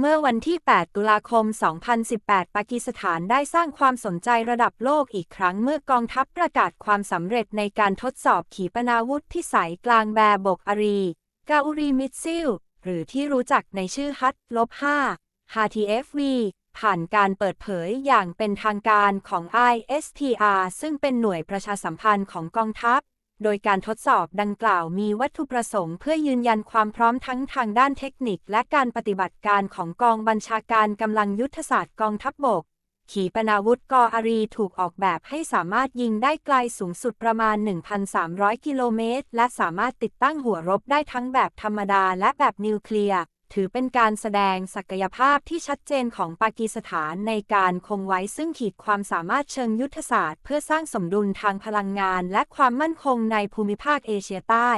เมื่อวันที่ 8 ตุลาคม 2018 ปากีสถานได้สร้างความสนใจระดับโลกอีกครั้งเมื่อกองทัพประกาศความสำเร็จในการทดสอบขีปนาวุธพิสัยกลางแบร์บกอารี กาอุรีมิซิล หรือที่รู้จักในชื่อฮัตลบ5 HTFV ผ่านการเปิดเผยอย่างเป็นทางการของ ISTR ซึ่งเป็นหน่วยประชาสัมพันธ์ของกองทัพ โดยการทดสอบดังกล่าวมีวัตถุประสงค์เพื่อยืนยันความพร้อมทั้งทางด้านเทคนิค และการปฏิบัติการของกองบัญชาการกำลังยุทธศาสตร์กองทัพบบก ขีปนาวุธกออารีถูกออกแบบให้สามารถยิงได้ไกลสูงสุดประมาณ 1,300 กิโลเมตร และสามารถติดตั้งหัวรบได้ทั้งแบบธรรมดาและแบบนิวเคลียร์ ถือเป็นการแสดงศักยภาพที่ชัดเจนของปากีสถานในการคงไว้ซึ่งขีดความสามารถเชิงยุทธศาสตร์ เพื่อสร้างสมดุลทางพลังงานและความมั่นคงในภูมิภาคเอเชียใต้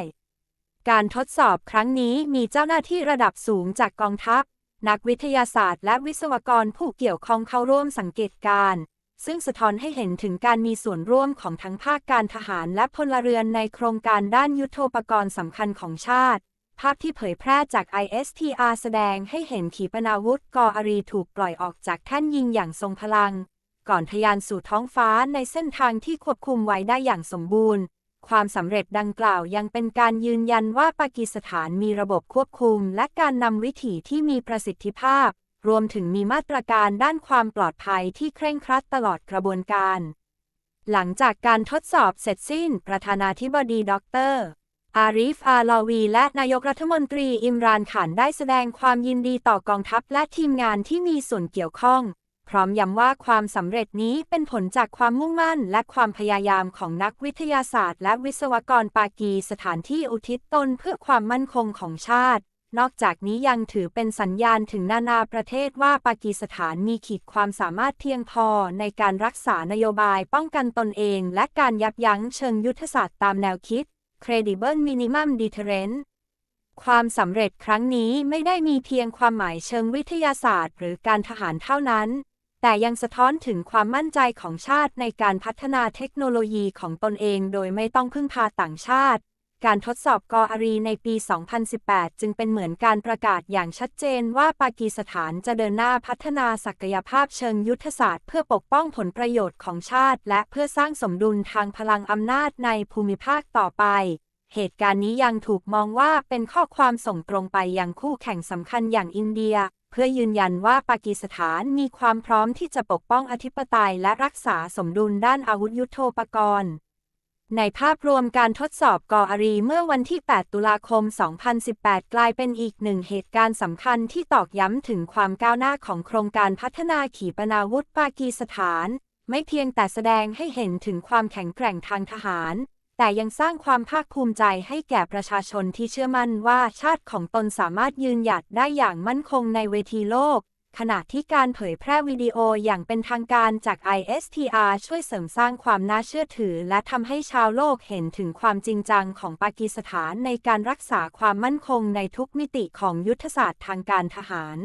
การทดสอบครั้งนี้มีเจ้าหน้าที่ระดับสูงจากกองทัพ นักวิทยาศาสตร์และวิศวกรผู้เกี่ยวข้องเข้าร่วมสังเกตการณ์ซึ่งสะท้อนให้เห็นถึงการมีส่วนร่วมของทั้งภาคการทหารและพลเรือนในโครงการด้านยุทโธปกรณ์สำคัญของชาติ ภาพที่เผยแพร่จาก ISTR แสดงให้เห็นขีปนาวุธกออารีถูกปล่อยออกจากแท่นยิงอย่างทรงพลัง ก่อนทะยานสู่ท้องฟ้าในเส้นทางที่ควบคุมไว้ได้อย่างสมบูรณ์ ความสำเร็จดังกล่าวยังเป็นการยืนยันว่าปากีสถานมีระบบควบคุม และการนำวิถีที่มีประสิทธิภาพ รวมถึงมีมาตรการด้านความปลอดภัยที่เคร่งครัดตลอดกระบวนการ หลังจากการทดสอบเสร็จสิ้น ประธานาธิบดีดร อาริฟอาลาวี และนายกรัฐมนตรีอิมรานขันได้แสดงความยินดีต่อกองทัพและทีมงานที่มีส่วนเกี่ยวข้อง พร้อมย้ำว่าความสำเร็จนี้เป็นผลจากความมุ่งมั่น และความพยายามของนักวิทยาศาสตร์ และวิศวกรปากีสถานที่อุทิศตนเพื่อความมั่นคงของชาติ นอกจากนี้ยังถือเป็นสัญญาณถึงนานาประเทศว่าปากีสถานมีขีดความสามารถเพียงพอในการรักษานโยบายป้องกันตนเอง และการยับยั้งเชิงยุทธศาสตร์ตามแนวคิด Credible Minimum Deterrent ความสำเร็จครั้งนี้ไม่ได้มีเพียงความหมายเชิงวิทยาศาสตร์ หรือการทหารเท่านั้น แต่ยังสะท้อนถึงความมั่นใจของชาติในการพัฒนาเทคโนโลยีของตนเอง โดยไม่ต้องพึ่งพาต่างชาติ การทดสอบกออารีในปี 2018 จึงเป็นเหมือนการประกาศอย่างชัดเจนว่าปากีสถานจะเดินหน้าพัฒนาศักยภาพเชิงยุทธศาสตร์เพื่อปกป้องผลประโยชน์ของชาติ และเพื่อสร้างสมดุลทางพลังอำนาจในภูมิภาคต่อไป เหตุการณ์นี้ยังถูกมองว่าเป็นข้อความส่งตรงไปยังคู่แข่งสำคัญอย่างอินเดีย เพื่อยืนยันว่าปากีสถานมีความพร้อมที่จะปกป้องอธิปไตยและรักษาสมดุลด้านอาวุธยุโทโธปกรณ์ ในภาพรวมการทดสอบกออารีเมื่อวันที่ 8 ตุลาคม 2018 กลายเป็นอีกหนึ่งเหตุการณ์สำคัญที่ตอกย้ำถึงความก้าวหน้าของโครงการพัฒนาขีปนาวุธปากีสถาน ไม่เพียงแต่แสดงให้เห็นถึงความแข็งแกร่งทางทหาร แต่ยังสร้างความภาคภูมิใจให้แก่ประชาชนที่เชื่อมั่นว่าชาติของตนสามารถยืนหยัดได้อย่างมั่นคงในเวทีโลก ขณะที่การเผยแพร่วิดีโออย่างเป็นทางการจาก ISTR ช่วยเสริมสร้างความน่าเชื่อถือ และทำให้ชาวโลกเห็นถึงความจริงจังของปากีสถานในการรักษาความมั่นคงในทุกมิติของยุทธศาสตร์ทางการทหาร